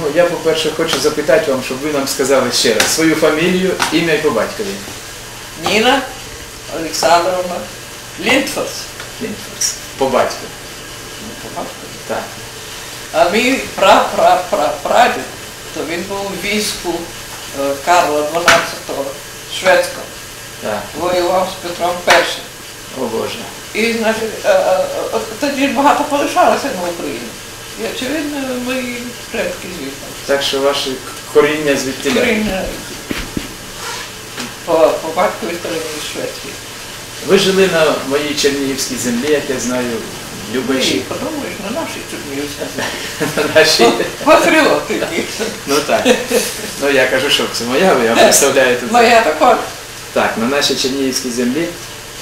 Ну, я, по-перше, хочу запитати вам, щоб ви нам сказали ще раз свою фамілію, ім'я і по батькові. Ніна Олександровна Лінтфорс. Лінфорс. По батьку. Так. А мій пра-пра-пра-прадід, то він був у війську е, Карла XII шведського, Так. воював з Петром І. О Боже. І значить, е, е, тоді багато полишалося на Україні. І очевидно, мої предки звідти. Так що ваше коріння звідти. Коріння по, по батьковій стороні шведській. Ви жили на моїй Чернігівській землі, як я знаю, Ти Любачі. подумаєш, на нашій Чернігівській. На нашій. Патріотики. Ну так. Ну я кажу, що це моя, ви я представляю тут. Моя також. Так, на нашій Чернігівській землі,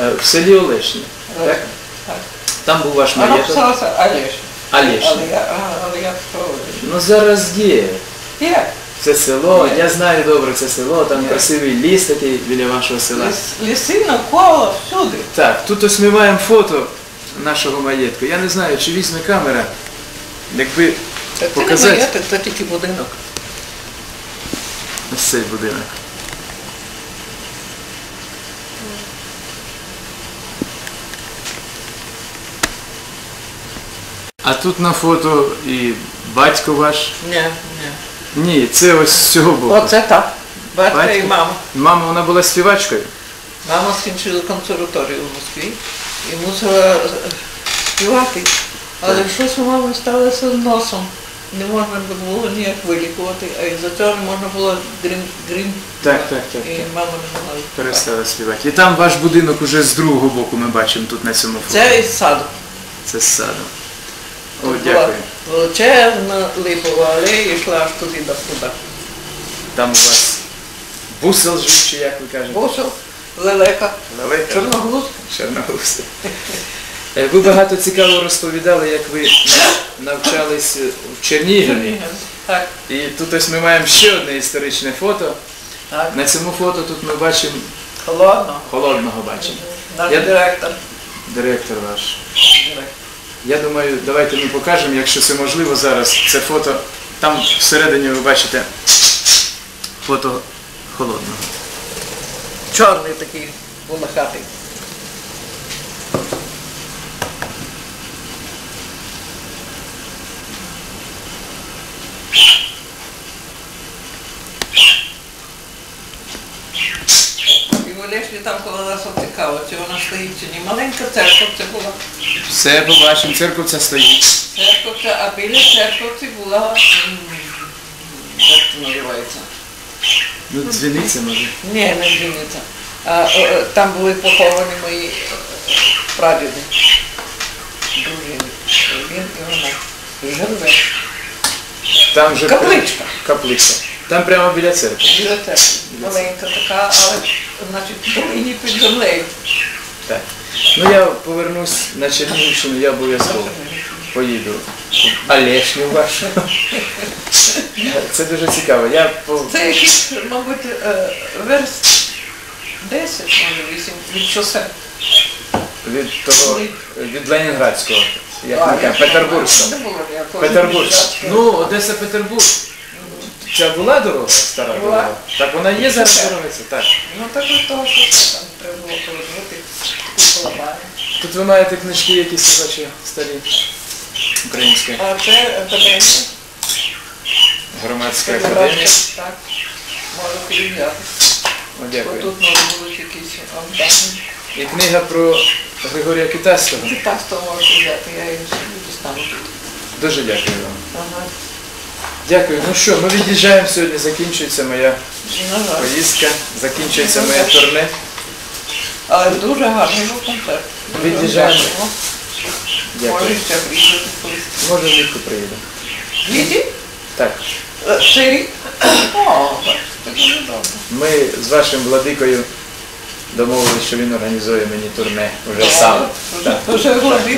е, в селі Олешні. Так? Так. Там був ваш Вона маєток. писалася Олєш. Олешня. Але я, а, але я що? Ну зараз є. Є. Це село, Є. я знаю добре це село, там Є. красивий ліс такий біля вашого села. Ліс- Ліси навколо всюди. Так, тут ось ми маємо фото нашого маєтку. Я не знаю, чи візьме камера, якби Це не показати маєток, це тільки будинок. ось цей будинок. А тут на фото і батько ваш. Ні, ні. Ні, це ось з цього боку. Оце так. Батько і мама. Мама, вона була співачкою. Мама скінчила консерваторію в Москві і мусила співати. Але Так. щось у мами сталося з носом. Не можна було ніяк вилікувати, а із-за цього не можна було грім, грім Так, так, так, і так. мама не могла. Перестала співати. І там ваш будинок уже з другого боку ми бачимо тут на цьому фото. Це із саду. Це з саду. О, дякую. Величезна липова алея йшла аж туди до суда. Там у вас бусел жив, чи як ви кажете? Босов, лелека, Лелека. чорногуз. Чорногуз. Е, Ви багато цікаво розповідали, як ви навчались в Чернігові. Так, І тут ось ми маємо ще одне історичне фото. так. На цьому фото тут ми бачимо Холодно. холодного бачимо. Наш Я- директор. Директор ваш. Директор. Я думаю, давайте ми покажемо, якщо це можливо зараз. Це фото. Там всередині ви бачите фото холодного. Чорний такий волохатий. І там коло нас цікаво, чи вона стоїть, чи ні. Маленька церква це була. Все побачимо, церковця стоїть. Церковця, а біля церковці була, як це називається? Ну, дзвіниця може. Ні, не дзвіниця. А, там були поховані мої е, прадіди, дружини. Він і вона. Живе. Там же Капличка. Капличка. Там прямо біля церкви. Біля церкви. Маленька така, але значить в долині під землею. Так. Ну я повернусь на Чернігівщину, я обов'язково поїду. Олешню вашу. Це дуже цікаво. Я по... Це якийсь, мабуть, е, верст 10, може 8 від шосе. від того від Ленінградського. Як А. Не ніякого. Ну, Одеса Петербург. Це була дорога стара Була. дорога? Так вона є зараз дорога, це так. Ну так от того, що там треба було повернути таку колобаю. Тут ви маєте книжки якісь бачу, старі. Українські. А це академія. Громадська академія. Так, можу підняти. О, дякую. Отут може бути якісь амбани. І книга про Григорія Китайського. Так, то можу взяти, я її дістану тут. Дуже дякую вам. Ага. Дякую. Ну що, ми від'їжджаємо сьогодні, закінчується моя На поїздка, закінчується моє турне. Але дуже гарний був концерт. Від'їжджаємо. Дякую. Може влітку приїду. Ліді? Так. Е, дуже добре. Ми з вашим владикою домовилися, що він організує мені турне вже сам.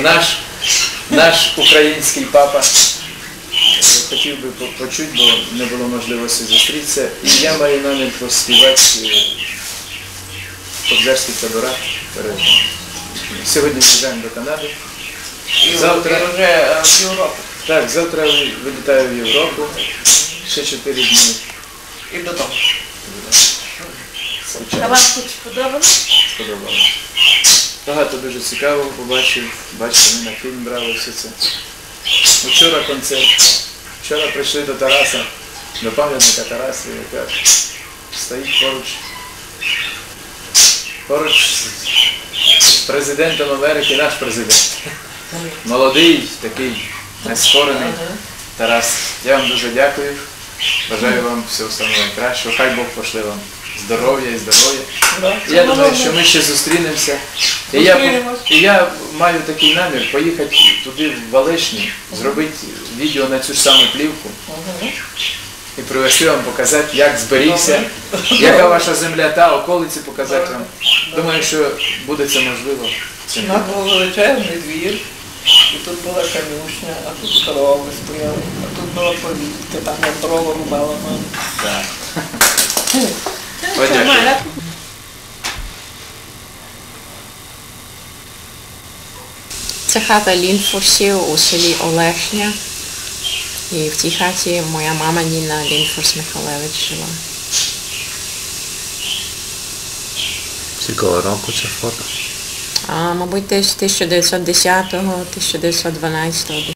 Наш, наш український папа хотів би почути, бо не було можливості зустрітися. І я маю намір поспівати в кобзарських таборах. перед- Сьогодні в'їжджаємо до Канади. Завтра. вже в Європу. Так, завтра вилітаю в Європу. Ще 4 дні. І додому. А вам тут сподобалось? сподобалось. Багато дуже цікавого побачив. Бачите, ми на фільм брали все це. Вчора концерт. Вчора прийшли до Тараса, до пам'ятника Тараса, яка стоїть поруч. Поруч з президентом Америки наш президент. Молодий, такий, нескорений. Тарас, я вам дуже дякую. Бажаю вам всього самого найкращого. Хай Бог пошле вам здоров'я і здоров'я. Я думаю, що ми ще зустрінемося. І я, і я маю такий намір поїхати туди в Валишню, зробити відео на цю ж саму плівку і привезти вам показати, як зберігся, яка ваша земля та околиці показати вам. Думаю, що буде це можливо. У нас був величезний двір, і тут була конюшня, а тут корови стояли, а тут була повітка, там я дрова рубала мама. Так. Це хата Лінфорсів у селі Олешня. І в цій хаті моя мама Ніна Лінфорс Михайлевич жила. З якого року це фото? А, мабуть, десь 1910-1912